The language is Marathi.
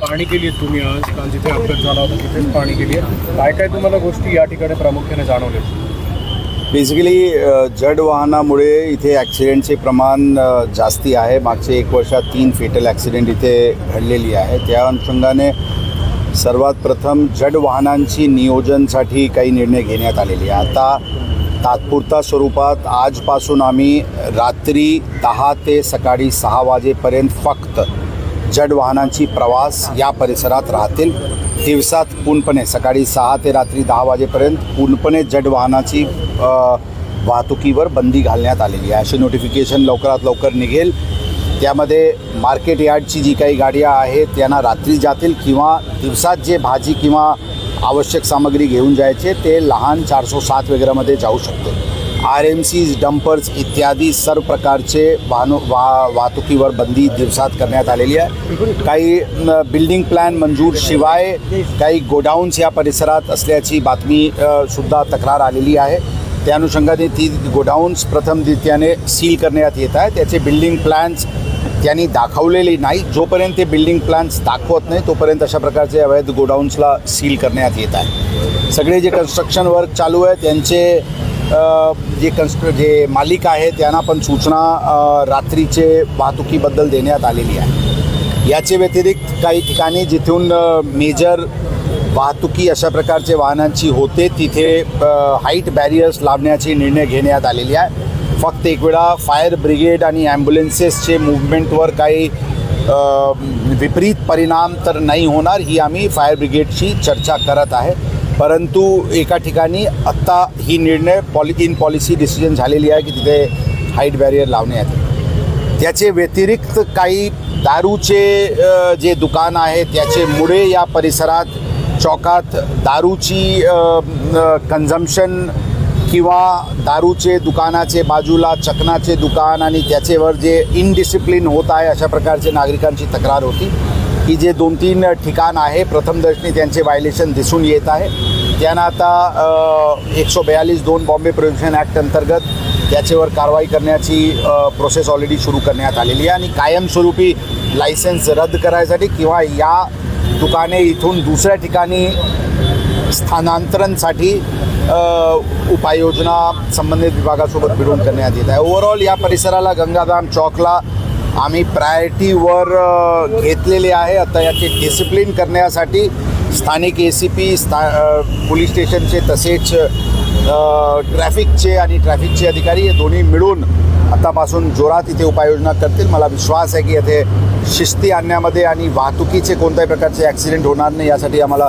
पाणी केली तुम्ही आज कारण जिथे अपघात झाला होता तिथेच पाणी केली काय काय तुम्हाला गोष्टी या ठिकाणी प्रामुख्याने जाणवले बेसिकली जड वाहनामुळे इथे ॲक्सिडेंटचे प्रमाण जास्ती आहे. मागचे एक वर्षात तीन फेटल ॲक्सिडेंट इथे घडलेली आहे. त्या अनुषंगाने सर्वात प्रथम जड वाहनांची नियोजनसाठी काही निर्णय घेण्यात आलेले आहे आता तात्पुरता स्वरूपात आजपासून आम्ही रात्री दहा ते सकाळी सहा वाजेपर्यंत फक्त जड वाहनांची प्रवास या परिसरात राहतील. दिवसात पूर्णपणे सकाळी सहा ते रात्री दहा वाजेपर्यंत पूर्णपणे जड वाहनाची वाहतुकीवर बंदी घालण्यात आलेली आहे. अशी नोटिफिकेशन लवकरात लवकर निघेल. त्यामध्ये मार्केट यार्डची जी काही गाड्या आहेत त्यांना रात्री जातील किंवा दिवसात जे भाजी किंवा आवश्यक सामग्री घेऊन जायचे ते लहान चारशे सात वगैरेमध्ये जाऊ शकते. आर एम सीज डंपर्स इत्यादी सर्व प्रकारचे वाहनो वा वाहतुकीवर बंदी दिवसात करण्यात आलेली आहे. काही बिल्डिंग प्लॅन मंजूर शिवाय काही गोडाऊन्स या परिसरात असल्याची बातमी सुद्धा तक्रार आलेली आहे. त्या अनुषंगाने ती गोडाऊन्स प्रथम द्वितीयाने सील करण्यात येत आहे. त्याचे बिल्डिंग प्लॅन्स त्यांनी दाखवलेली नाही. जोपर्यंत ते बिल्डिंग प्लॅन्स दाखवत नाही तोपर्यंत अशा प्रकारचे अवैध गोडाऊन्सला सील करण्यात येत आहे. सगळे जे कन्स्ट्रक्शन वर्क चालू आहे त्यांचे जे कन्स्ट्र जे मालिक आहे त्यांना पण सूचना रात्रीचे वाहतुकीबद्दल देण्यात आलेली आहे. याचे व्यतिरिक्त काही ठिकाणी जिथून मेजर वाहतुकी अशा प्रकारचे वाहनांची होते तिथे हाईट बॅरियर्स लावण्याची निर्णय घेण्यात आलेली आहे. फक्त एक वेळा फायर ब्रिगेड आणि ॲम्ब्युलन्सेसचे मुवमेंटवर काही विपरीत परिणाम तर नाही होणार ही आम्ही फायर ब्रिगेडची चर्चा करत आहे. परंतु एका ठिकाणी आत्ता ही निर्णय पॉलिथिन पॉलिसी डिसिजन झालेली आहे की तिथे हाईट बॅरियर लावण्यात येईल त्याचे व्यतिरिक्त काही दारूचे जे दुकान आहे त्याचे मुळे या परिसरात चौकात दारूची कन्झम्शन किंवा दारूचे दुकानाचे बाजूला चकनाचे दुकान आणि त्याच्यावर जे इनडिसिप्लिन होत आहे अशा प्रकारचे नागरिकांची तक्रार होती. की जे दोन तीन ठिकाण आहे प्रथमदर्शनी त्यांचे व्हायलेशन दिसून येत आहे. त्यांना आता एकशे बयालीस दोन बॉम्बे प्रोहिबिशन ॲक्ट अंतर्गत त्याच्यावर कारवाई करण्याची प्रोसेस ऑलरेडी सुरू करण्यात आलेली आहे. आणि कायमस्वरूपी लायसन्स रद्द करायसाठी किंवा या दुकाने इथून दुसऱ्या ठिकाणी स्थानांतरणसाठी उपाययोजना संबंधित विभागासोबत मिळून करण्यात येत आहे. ओव्हरऑल या परिसराला गंगाधाम चौकला आम्ही प्रायोरिटीवर घेतलेले आहे. आता याचे डिसिप्लिन करण्यासाठी स्थानिक ए सी पी स्था पोलीस स्टेशनचे तसेच ट्रॅफिकचे आणि ट्रॅफिकचे अधिकारी हे दोन्ही मिळून आतापासून जोरात इथे उपाययोजना करतील. मला विश्वास आहे की येथे शिस्ती आणण्यामध्ये आणि वाहतुकीचे कोणत्याही प्रकारचे ॲक्सिडेंट होणार नाही यासाठी आम्हाला